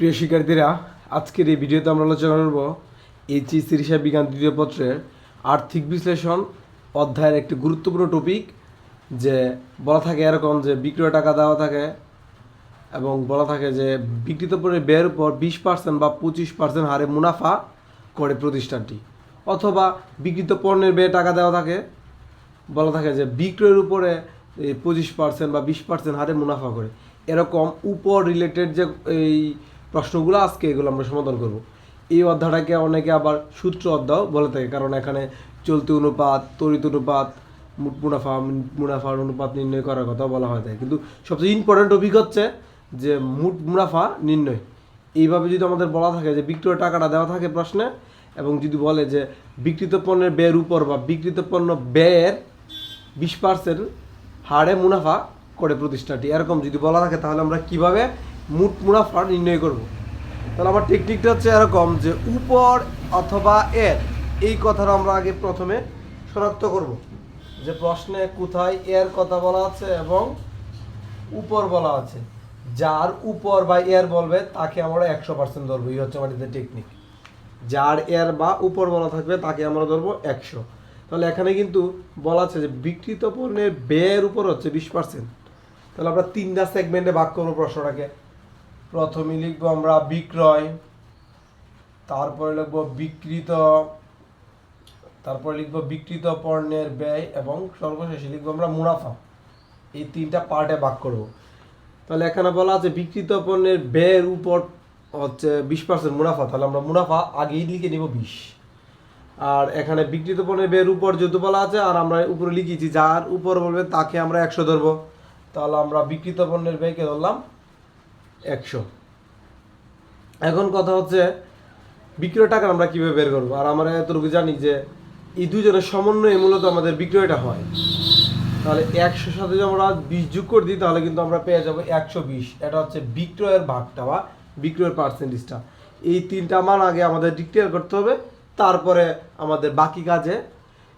প্রিয় শিক্ষার্থীরা, আজকের এই ভিডিওতে আমরা আলোচনা করব এইচএসসি হিসাব বিজ্ঞান দ্বিতীয় পত্রের আর্থিক বিশ্লেষণ অধ্যায়ের একটি গুরুত্বপূর্ণ টপিক যে বলা থাকে এরকম যে বিক্রয় টাকা দেওয়া থাকে এবং বলা থাকে যে বিক্রিত পণ্যের ব্যয়ের উপর বিশ পার্সেন্ট বা পঁচিশ পার্সেন্ট হারে মুনাফা করে প্রতিষ্ঠানটি। অথবা বিক্রিত পণ্যের ব্যয়ে টাকা দেওয়া থাকে, বলা থাকে যে বিক্রয়ের উপরে পঁচিশ পার্সেন্ট বা বিশ পার্সেন্ট হারে মুনাফা করে। এরকম উপর রিলেটেড যে এই প্রশ্নগুলো আজকে এগুলো আমরা সমাধান করব। এই অধ্যায়টাকে অনেকে আবার সূত্র অধ্যায় বলে থাকে, কারণ এখানে চলতি অনুপাত, তড়িৎ অনুপাত, মুনাফা, মুনাফার অনুপাত নির্ণয় করার কথা বলা হয় থাকে কিন্তু সবচেয়ে ইম্পর্ট্যান্ট টপিক হচ্ছে যে মুট মুনাফা নির্ণয়। এইভাবে যদি আমাদের বলা থাকে যে বিক্রয় টাকাটা দেওয়া থাকে প্রশ্নে, এবং যদি বলে যে বিক্রিত পণ্যের ব্যয়ের উপর বা বিক্রিত পণ্য ব্যয়ের বিশ পার্সেন্ট হারে মুনাফা করে প্রতিষ্ঠানটি, এরকম যদি বলা থাকে, তাহলে আমরা কীভাবে মোট মুনাফা নির্ণয় করব। তাহলে আমার টেকনিকটা হচ্ছে এরকম যে উপর অথবা এর, এই কথাটা আমরা আগে প্রথমে শনাক্ত করব। যে প্রশ্নে কোথায় এর কথা বলা আছে এবং উপর বলা আছে। যার উপর বা এর বলবে, তাকে আমরা একশো পার্সেন্ট ধরবো। এই হচ্ছে আমাদের টেকনিক যার এর বা উপর বলা থাকবে, তাকে আমরা ধরবো একশো। তাহলে এখানে কিন্তু বলা আছে যে বিকৃত পণ্যের ব্যয়ের উপর হচ্ছে বিশ পার্সেন্ট তাহলে আমরা তিনটা সেগমেন্টে ভাগ করব প্রশ্নটাকে। প্রথমে লিখব আমরা বিক্রয়, তারপরে লিখব বিকৃত, তারপরে লিখব বিকৃত পণ্যের ব্যয় এবং সর্বশেষে লিখব আমরা মুনাফা। এই তিনটা পার্টে ভাগ করব। তাহলে এখানে বলা আছে বিকৃত পণ্যের ব্যয়ের উপর হচ্ছে বিশ পার্সেন্ট মুনাফা, তাহলে আমরা মুনাফা আগেই লিখে নিব বিশ। আর এখানে বিকৃত পণ্যের ব্যয়ের উপর যেহেতু বলা আছে, আর আমরা উপরে লিখেছি, যার উপর বলবে তাকে আমরা একশো ধরবো। তাহলে আমরা বিকৃত পণ্যের ব্যয়কে ধরলাম একশো। এখন কথা হচ্ছে বিক্রয় টাকা আমরা কীভাবে বের করব? আর আমরা এতটুকু জানি যে, এই দুজনের সমন্বয়ে মূলত আমাদের বিক্রয়টা হয়। তাহলে একশোর সাথে যদি আমরা বিশ যোগ করে দিই, তাহলে কিন্তু আমরা পেয়ে যাব একশো বিশ। এটা হচ্ছে বিক্রয়ের ভাগটা বা বিক্রয়ের পার্সেন্টেজটা এই তিনটা মান আগে আমাদের ডিক্লেয়ার করতে হবে, তারপরে আমাদের বাকি কাজে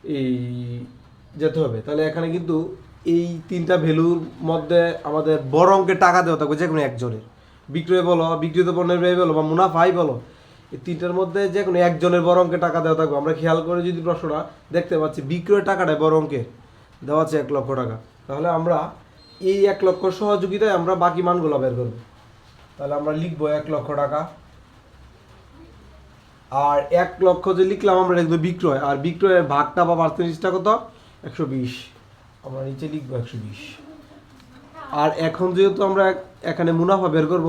এই যেতে হবে। তাহলে এখানে কিন্তু এই তিনটা ভ্যালুর মধ্যে আমাদের বড় অঙ্কের টাকা দেওয়া থাকবে যে কোনো একজনের। বিক্রয় বলো, বিক্রিত পণ্যের ব্যয় বলো বা মুনাফাই বলো, এই তিনটার মধ্যে যে কোনো একজনের বড় অঙ্কের টাকা দেওয়া থাকবে। আমরা খেয়াল করে যদি প্রশ্নটা দেখতে পাচ্ছি, বিক্রয় টাকাটা বড় অঙ্কের দেওয়া আছে এক লক্ষ টাকা। তাহলে আমরা এই এক লক্ষ সহযোগিতায় আমরা বাকি মানগুলো বের করব। তাহলে আমরা লিখব এক লক্ষ টাকা। আর এক লক্ষ যে লিখলাম আমরা লিখব বিক্রয়। আর বিক্রয়ের ভাগটা বা পার্সেন্টেজটা কত? একশো বিশ। আমরা নিচে লিখব একশো বিশ। আর এখন যেহেতু আমরা এখানে মুনাফা বের করব,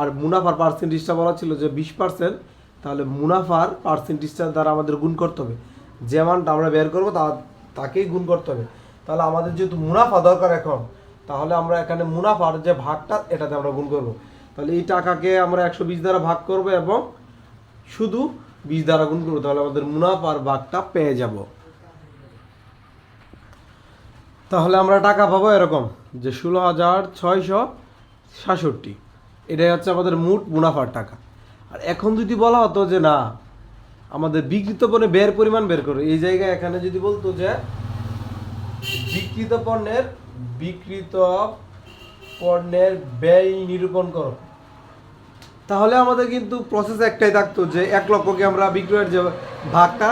আর মুনাফার পার্সেন্টেজটা বলা ছিল যে বিশ পার্সেন্ট তাহলে মুনাফার পার্সেন্টেজটা দ্বারা আমাদের গুণ করতে হবে। যে মানটা আমরা বের করব, তা, তাকেই গুণ করতে হবে। তাহলে আমাদের যেহেতু মুনাফা দরকার এখন, তাহলে আমরা এখানে মুনাফার যে ভাগটা, এটাতে আমরা গুণ করব। তাহলে এই টাকাকে আমরা একশো বিশ দ্বারা ভাগ করব এবং শুধু বিশ দ্বারা গুণ করব, তাহলে আমাদের মুনাফার ভাগটা পেয়ে যাব। তাহলে আমরা টাকা পাবো এরকম যে ষোলো হাজার ছয়শো সাতষট্টি। এটাই হচ্ছে আমাদের মোট মুনাফার টাকা। আর এখন যদি বলা হতো যে না, আমাদের বিকৃত পণ্যে ব্যয়ের পরিমাণ বের করো, এই জায়গায় এখানে যদি বলতো যে বিকৃত পণ্যের বিকৃত পণ্যের ব্যয় নিরূপণ করো। তাহলে আমাদের কিন্তু প্রসেস একটাই থাকতো যে এক লক্ষকে আমরা বিক্রয়ের যে ভাগটা,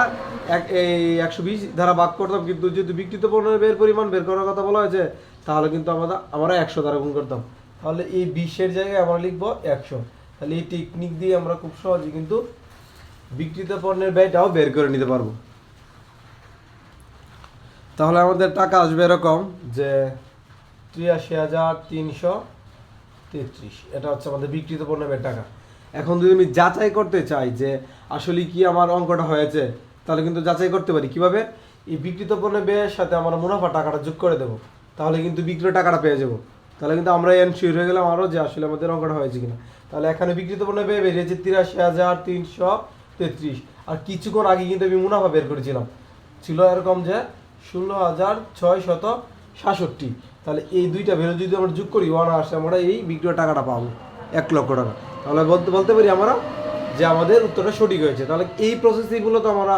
এক এই একশো বিশ দ্বারা ভাগ করতাম, কিন্তু যদি বিকৃত পণ্যের পরিমাণ বের করার কথা বলা হয়েছে, তাহলে কিন্তু আমরা আমরা একশো দ্বারা গুণ করতাম। তাহলে এই বিশের জায়গায় আমরা লিখব একশো। তাহলে এই টেকনিক দিয়ে আমরা খুব সহজে কিন্তু বিকৃত পণ্যের ব্যয়টাও বের করে নিতে পারব। তাহলে আমাদের টাকা আসবে এরকম যে তিরাশি হাজার তিনশো তেত্রিশ। এটা হচ্ছে আমাদের বিকৃত পণ্যের টাকা। এখন যদি আমি যাচাই করতে চাই যে আসলে কি আমার অঙ্কটা হয়েছে, তাহলে কিন্তু যাচাই করতে পারি। কীভাবে? এই বিকৃত পণ্যের ব্যয়ের সাথে আমরা মুনাফা টাকাটা যোগ করে দেবো। তাহলে কিন্তু বিক্রয় টাকাটা পেয়ে যাব। তাহলে কিন্তু আমরা এনশিওর হয়ে গেলাম আরও যে আসলে আমাদের অঙ্কটা হয়েছে কিনা। তাহলে এখানে বিকৃত পণ্যের ব্যয় বেরিয়েছে তিরাশি হাজার তিনশো তেত্রিশ। আর কিছুক্ষণ আগে কিন্তু আমি মুনাফা বের করেছিলাম। ছিল এরকম যে ষোলো হাজার ছয় শত সাতষট্টি। তাহলে এই দুইটা ভ্যালু যদি আমরা যোগ করি ওয়ান আসে আমরা এই বিক্রয় টাকাটা পাবো, এক লক্ষ টাকা। তাহলে বলতে বলতে পারি আমরা যে আমাদের উত্তরটা সঠিক হয়েছে। তাহলে এই প্রসেসগুলো তো আমরা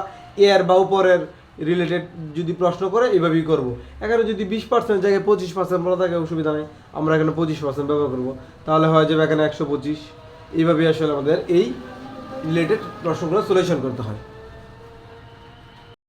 এর বা উপরের রিলেটেড যদি প্রশ্ন করে, এইভাবেই করব। এখানে যদি বিশ পার্সেন্ট জায়গায় পঁচিশ পার্সেন্ট বলা থাকে, অসুবিধা নেই। আমরা এখানে পঁচিশ পার্সেন্ট ব্যবহার করব। তাহলে হয়ে যাবে এখানে একশো পঁচিশ। এইভাবেই আসলে আমাদের এই রিলেটেড প্রশ্নগুলো সলিউশন করতে হয়।